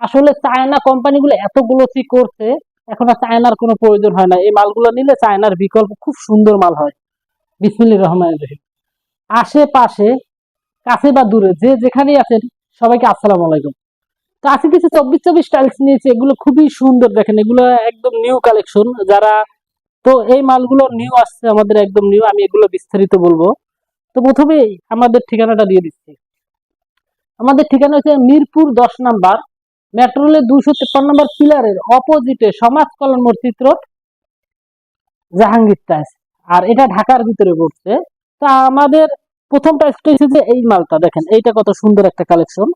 আসলে চায়না কোম্পানিগুলো এতগুলো কি করছে, এখন আর চায়নার কোনো প্রয়োজন হয় না। এই মালগুলো নিলে চায়নার বিকল্প খুব সুন্দর মাল হয়। বিসমিল্লাহির রহমান রহিম। আশেপাশে, কাছে বা দূরে, যে যেখানেই আছেন, সবাইকে আসসালাম আলাইকুম। তো আজকে কিছু চব্বিশ চব্বিশ টাইলস নিয়েছি, এগুলো খুবই সুন্দর দেখেন, এগুলো একদম নিউ কালেকশন যারা, তো এই মালগুলো নিউ আসছে, আমাদের একদম নিউ আমি এগুলো বিস্তারিত বলব। তো প্রথমে আমাদের ঠিকানাটা দিয়ে দিচ্ছি। আমাদের ঠিকানা হচ্ছে মিরপুর দশ নাম্বার মেট্রো দুইশো তেপ্পান্ন নম্বর পিলারের অপোজিটে সমাজ কল্যাণ মসজিদ রোড জাহাঙ্গীর টাইস আর এটা ঢাকার ভিতরে পড়ছে তা আমাদের প্রথম হচ্ছে যে এই মালটা দেখেন, এইটা কত সুন্দর একটা কালেকশন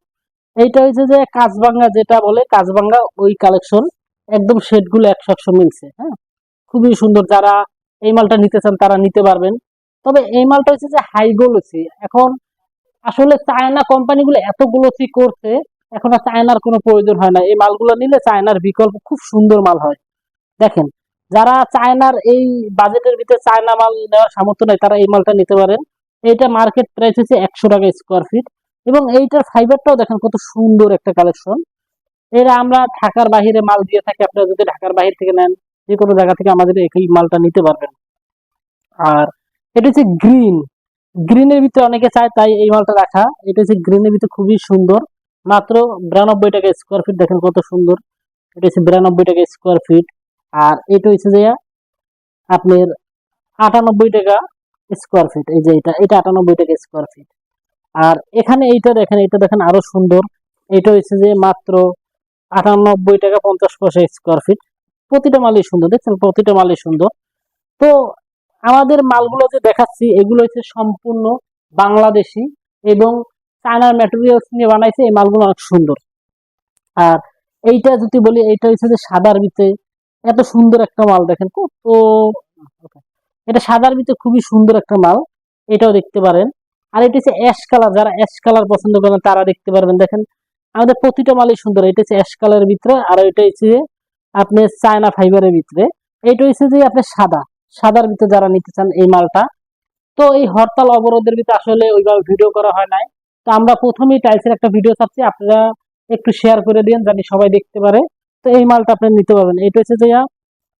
এইটা হচ্ছে যে কাজবাঙ্গা যেটা বলে কাজবাঙ্গা ওই কালেকশন একদম শেডগুলো একশো একশো মিলছে হ্যাঁ? খুবই সুন্দর, যারা এই মালটা নিতে চান তারা নিতে পারবেন। তবে এই মালটা হচ্ছে যে হাই গ্লোসি এখন আসলে চায়না কোম্পানিগুলো এত গোলসি করছে এখন আর চায়নার কোনো প্রয়োজন হয় না। এই মালগুলো নিলে চায়নার বিকল্প খুব সুন্দর মাল হয়। দেখেন, যারা চায়নার এই বাজেটের ভিতরে চায়না মাল নেওয়ার সামর্থ্য নেই, তারা এই মালটা নিতে পারেন। এইটা মার্কেট প্রাইস হচ্ছে একশো টাকা স্কোয়ার ফিট এবং এইটার ফাইবারটাও দেখেন কত সুন্দর একটা কালেকশন এরা আমরা ঢাকার বাহিরে মাল দিয়ে থাকি, আপনারা যদি ঢাকার বাহির থেকে নেন, যে কোনো জায়গা থেকে আমাদের এই মালটা নিতে পারবেন। আর এটা হচ্ছে গ্রিন গ্রিনের ভিতরে অনেকে চায়, তাই এই মালটা রাখা। এটা হচ্ছে গ্রিনের ভিতরে খুবই সুন্দর। মাত্র বিরানব্বই টাকা স্কোয়ার ফিট দেখেন কত সুন্দর। এটা হচ্ছে বিরানব্বই টাকা স্কোয়ার ফিট আর এটা হচ্ছে যে আপনার আটানব্বই টাকা স্কোয়ার ফিট এই যে এটা এটা আটানব্বই টাকা স্কোয়ার ফিট আর এখানে এইটা দেখেন এটা দেখেন আরও সুন্দর। এটা হচ্ছে যে মাত্র আটানব্বই টাকা পঞ্চাশ পয়সা স্কোয়ার ফিট প্রতিটা মালই সুন্দর, দেখছেন? প্রতিটা মালই সুন্দর। তো আমাদের মালগুলো যে দেখাচ্ছি, এগুলো হচ্ছে সম্পূর্ণ বাংলাদেশি এবং চায়নার ম্যাটেরিয়ালস নিয়ে বানাইছে, এই মালগুলো অনেক সুন্দর। আর এইটা যদি বলি, এইটা হচ্ছে যে সাদার ভিতরে এত সুন্দর একটা মাল, দেখেন কত এটা সাদার ভিতরে খুবই সুন্দর একটা মাল, এটাও দেখতে পারেন। আর এটা হচ্ছে অ্যাশ কালার যারা অ্যাশ কালার পছন্দ করেন, তারা দেখতে পারবেন। দেখেন, আমাদের প্রতিটা মালই সুন্দর। এটা হচ্ছে অ্যাশ কালারের ভিতরে, আর এটা হচ্ছে যে আপনি চায়না ফাইবারের ভিতরে। এটা হচ্ছে যে আপনি সাদা, সাদার ভিতরে যারা নিতে চান এই মালটা। তো এই হরতাল অবরোধের ভিতরে আসলে ওইভাবে ভিডিও করা হয় নাই। তো আমরা প্রথমেই টাইলসের একটা ভিডিও ছাড়ছি আপনারা একটু শেয়ার করে দিন জানি সবাই দেখতে পারে। তো এই মালটা আপনি নিতে পারবেন। এটা হচ্ছে যে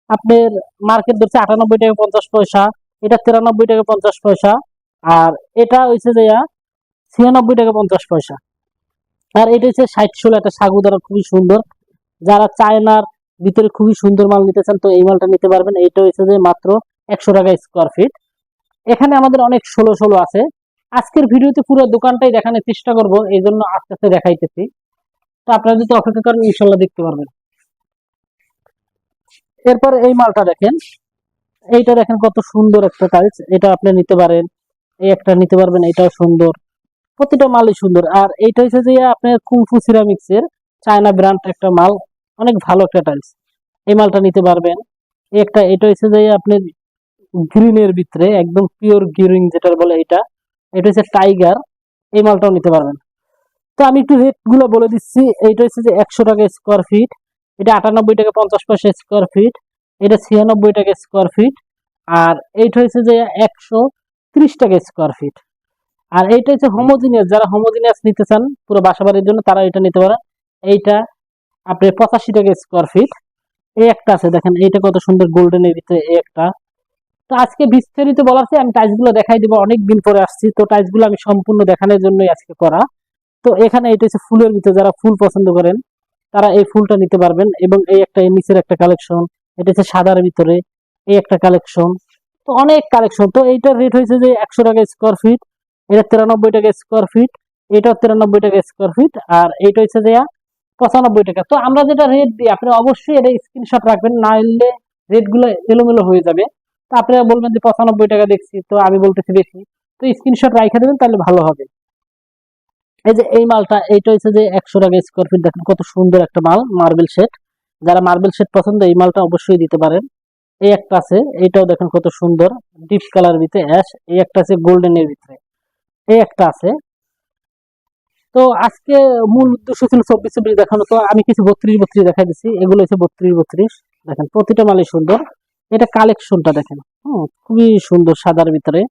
আপনার মার্কেট ধরছে আটানব্বই টাকা পঞ্চাশ পয়সা, এটা তিরানব্বই টাকা পঞ্চাশ পয়সা, আর এটা হচ্ছে যে ছিয়ানব্বই টাকা পঞ্চাশ পয়সা। আর এটা হচ্ছে ষাট ষোলো একটা সাগু দ্বারা খুবই সুন্দর। যারা চায়নার ভিতরে খুবই সুন্দর মাল নিতে চান তো এই মালটা নিতে পারবেন। এটা হচ্ছে যে মাত্র একশো টাকা স্কোয়ার ফিট এখানে আমাদের অনেক ষোলো ষোলো আছে। আজকের ভিডিওতে পুরো দোকানটাই দেখানোর চেষ্টা করব, এই জন্য আস্তে আস্তে দেখাইতেছি। তো আপনারা যদি অপেক্ষা করেন, ইনশাল্লাহ দেখতে পারবেন। এরপর এই মালটা দেখেন। এইটা দেখেন কত সুন্দর একটা টাইলস এটা আপনি নিতে পারেন, এই একটা নিতে পারবেন, এটাও সুন্দর। প্রতিটা মালই সুন্দর। আর এইটা হচ্ছে যে আপনার কুংফু সিরামিক্স এর চায়না ব্র্যান্ড একটা মাল, অনেক ভালো একটা টাইলস এই মালটা নিতে পারবেন। একটা, এটা হচ্ছে যে আপনার গ্রিনের ভিতরে, একদম পিওর গ্রিন যেটা বলে এটা এটা হচ্ছে টাইগার, এই মালটাও নিতে পারবেন। তো আমি একটু রেটগুলো বলে দিচ্ছি। এইটা হচ্ছে যে একশো টাকা স্কোয়ার ফিট এটা আটানব্বই টাকা পঞ্চাশ পয়সা স্কোয়ার ফিট এটা ছিয়ানব্বই টাকা স্কোয়ার ফিট আর এইটা হচ্ছে যে একশো ত্রিশ টাকা স্কোয়ার ফিট আর এইটা হচ্ছে হোমোজিনিয়াস যারা হোমোজিনিয়াস নিতে চান পুরো বাসাবাড়ির জন্য তারা এটা নিতে পারে। এইটা আপনি পঁচাশি টাকা স্কোয়ার ফিট এই একটা আছে, দেখেন, এইটা কত সুন্দর গোল্ডেনের ভিতরে এই একটা। তো আজকে বিস্তারিত বলা চেয়ে আমি টাইলসগুলো দেখাই দিব। অনেক দিন পরে আসছি, তো টাইলসগুলো আমি সম্পূর্ণ দেখানোর জন্যই আজকে করা। তো এখানে এটা হচ্ছে ফুলের ভিতরে, যারা ফুল পছন্দ করেন, তারা এই ফুলটা নিতে পারবেন এবং এই একটা নিচের একটা কালেকশন এটা হচ্ছে সাদার ভিতরে এই একটা কালেকশন তো অনেক কালেকশন তো এইটার রেট হয়েছে যে একশো টাকা স্কোয়ার ফিট এটা তিরানব্বই টাকা স্কোয়ার ফিট এটাও তিরানব্বই টাকা স্কোয়ার ফিট আর এইটা হচ্ছে যে পঁচানব্বই টাকা। তো আমরা যেটা রেট দিই, আপনি অবশ্যই এটা স্ক্রিনশট রাখবেন, না হলে রেটগুলো এলোমেলো হয়ে যাবে। তো আপনারা বলবেন যে পঁচানব্বই টাকা দেখছি, তো আমি বলতেছি বেশি। তো স্ক্রিনশট রাখে দেবেন, তাহলে ভালো হবে। এই যে এই মালটা, এইটা হচ্ছে যে একশো টাকা স্কোয়ার ফিট দেখেন কত সুন্দর একটা মাল মার্বেল সেট যারা মার্বেল সেট পছন্দ, এই মালটা অবশ্যই দিতে পারেন। এই একটা আছে, এইটাও দেখেন কত সুন্দর। ডিপ কালার ভিতরে অ্যাশ এই একটা আছে গোল্ডেনের ভিতরে। এই একটা আছে। তো আজকে মূল উদ্দেশ্য ছিল চব্বিশ চব্বিশ দেখানো, তো আমি কিছু বত্রিশ বত্রিশ দেখাই দিচ্ছি এগুলো হচ্ছে বত্রিশ বত্রিশ। দেখেন প্রতিটা মালই সুন্দর। এটা কালেকশনটা দেখেন। হুম, খুবই সুন্দর সাদার ভিতরে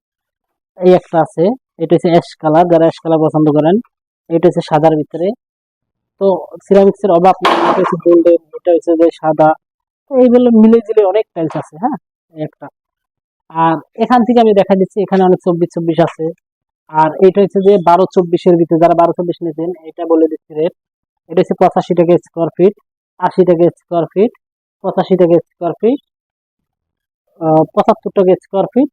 এই একটা আছে। এটা হচ্ছে অ্যাশ কালার যারা অ্যাশ কালার পছন্দ করেন, এটা হচ্ছে সাদার ভিতরে। তো সিরামিক্স এর অভাব এটা হচ্ছে গোল্ডেন এটা হচ্ছে যে সাদা। তো এইগুলো মিলে জিলে অনেক টাইলস আছে হ্যাঁ একটা। আর এখান থেকে আমি দেখা দিচ্ছি, এখানে অনেক চব্বিশ চব্বিশ আছে। আর এটা হচ্ছে যে বারো চব্বিশের ভিতরে, যারা বারো চব্বিশ নিতেন এটা বলে দিচ্ছি রেট এটা হচ্ছে পঁচাশি টাকা স্কোয়ার ফিট আশি টাকা স্কোয়ার ফিট পঁচাশি টাকা স্কোয়ার ফিট পঁচাত্তর টাকা স্কোয়ার ফিট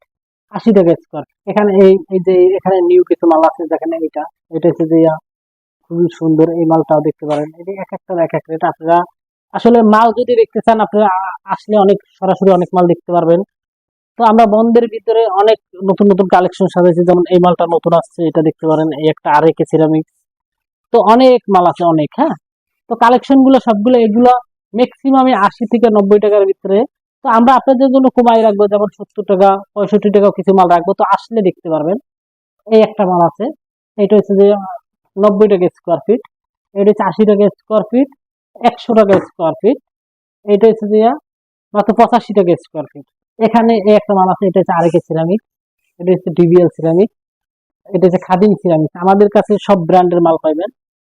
আশি টাকা স্কোয়ার এখানে এই এই যে, এখানে নিউ কিছু মাল আছে যেখানে এটা এটা হচ্ছে যে, খুবই সুন্দর এই মালটাও দেখতে পারেন। এটা এক একটা এক এক রেট আপনারা আসলে মাল যদি দেখতে চান, আপনারা আসলে অনেক, সরাসরি অনেক মাল দেখতে পারবেন। তো আমরা বন্ধের ভিতরে অনেক নতুন নতুন কালেকশন সাজাইছি। যেমন এই মালটা নতুন আসছে, এটা দেখতে পারেন। এই একটা আরেকে সিরামিক তো অনেক মাল আছে, অনেক হ্যাঁ? তো কালেকশনগুলো সবগুলো, এগুলো ম্যাক্সিমামে আশি থেকে নব্বই টাকার ভিতরে তো আমরা আপনাদের জন্য কমাই রাখব, যেমন সত্তর টাকা, পঁয়ষট্টি টাকা কিছু মাল রাখব। তো আসলে দেখতে পারবেন, এই একটা মাল আছে, এটা হচ্ছে যে নব্বই টাকা স্কোয়ার ফিট এটা হচ্ছে আশি টাকা স্কোয়ার ফিট একশো টাকা স্কোয়ার ফিট এটা হচ্ছে যে মাত্র পঁচাশি টাকা স্কোয়ার ফিট এখানে এই একটা মাল আছে, এটা হচ্ছে আরেকে সিরামিক এটা হচ্ছে ডিবিএল সিরামিক এটা হচ্ছে খাদিম সিরামিক আমাদের কাছে সব ব্র্যান্ডের মাল পাইবেন।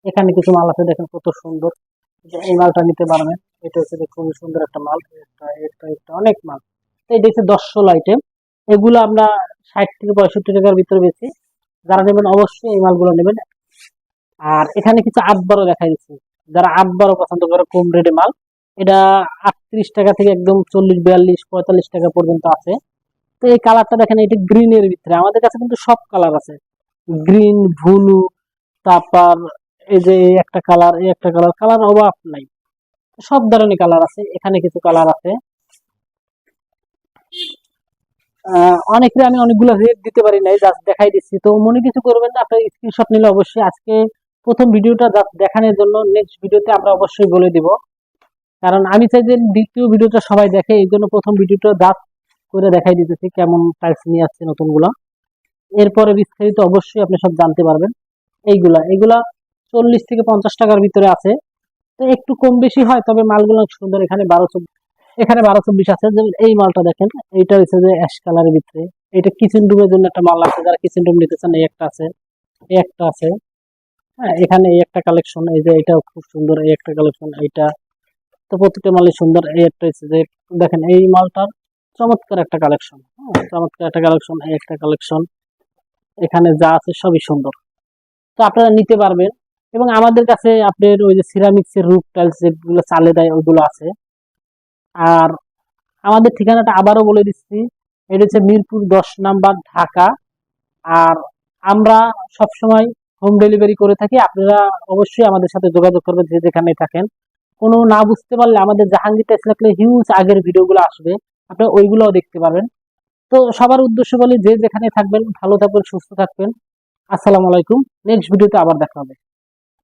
এখানে কিছু মাল আছে, দেখেন কত সুন্দর, এই মালটা নিতে পারবেন। এটা হচ্ছে খুবই সুন্দর একটা মাল, একটা একটা একটা অনেক মাল। এটা হচ্ছে দশ ষোলো আইটেম এগুলো আমরা ষাট থেকে পঁয়ষট্টি টাকার ভিতরে বেশি যারা নেবেন অবশ্যই এই মালগুলো নেবেন। আর এখানে কিছু আটবারও দেখা দিচ্ছি যারা আট বারো পছন্দ করে কম রেটে মাল, এটা আটত্রিশ টাকা থেকে একদম চল্লিশ, বিয়াল্লিশ, পঁয়তাল্লিশ টাকা পর্যন্ত আছে। তো এই কালারটা দেখেন, এটা গ্রিনের ভিতরে। আমাদের কাছে কিন্তু সব কালার আছে। গ্রিন ব্লু তারপর এই যে একটা কালার এই একটা কালার কালার অভাব নাই। সব ধরনের কালার আছে এখানে কিছু কালার আছে। আহ, অনেকের আমি অনেকগুলো রেট দিতে পারি নাই জাস্ট দেখাই দিচ্ছি। তো মনে কিছু করবেন না আপনার স্ক্রিনশট নিলে অবশ্যই আজকে প্রথম ভিডিওটা জাস্ট দেখানোর জন্য নেক্সট ভিডিওতে আমরা অবশ্যই বলে দিব। কারণ আমি চাই যে দ্বিতীয় ভিডিওটা সবাই দেখে এই জন্য প্রথম ভিডিওটা জাস্ট করে দেখাই দিতেছি কেমন টাইলস নিয়ে আসছে নতুনগুলো। এরপরে বিস্তারিত অবশ্যই আপনি সব জানতে পারবেন। এইগুলা এগুলা চল্লিশ থেকে পঞ্চাশ টাকার ভিতরে আছে। একটু কম বেশি হয়, তবে মালগুলো সুন্দর। এখানে বারো এখানে বারো চব্বিশ আছে। যেমন এই মালটা দেখেন, এইটা হচ্ছে যে অ্যাশ কালারের ভিতরে। এটা কিচেন রুমের জন্য একটা মাল আছে, যারা কিচেন রুম নিতে চান, এই একটা আছে, এই একটা আছে। হ্যাঁ এখানে এই একটা কালেকশন এই যে এটাও খুব সুন্দর, এই একটা কালেকশন এইটা। তো প্রত্যেকটা মালই সুন্দর, এই একটা হচ্ছে যে, দেখেন এই মালটার চমৎকার একটা কালেকশন চমৎকার একটা কালেকশন এই একটা কালেকশন এখানে যা আছে সবই সুন্দর। তো আপনারা নিতে পারবেন। এবং আমাদের কাছে আপনার ওই যে সিরামিক্স এর রুফ টাইলস যেগুলো চালে দেয়, ওইগুলো আছে। আর আমাদের ঠিকানাটা আবারও বলে দিচ্ছি, এটা হচ্ছে মিরপুর দশ নাম্বার ঢাকা। আর আমরা সবসময় হোম ডেলিভারি করে থাকি, আপনারা অবশ্যই আমাদের সাথে যোগাযোগ করবেন যে যেখানে থাকেন। কোনো না বুঝতে পারলে আমাদের জাহাঙ্গীর টাইলস লাগলে হিউজ আগের ভিডিওগুলো আসবে, আপনারা ওইগুলোও দেখতে পারবেন। তো সবার উদ্দেশ্য বলি, যে যেখানে থাকবেন, ভালো থাকবেন, সুস্থ থাকবেন। আসসালামু আলাইকুম নেক্সট ভিডিওতে আবার দেখা হবে।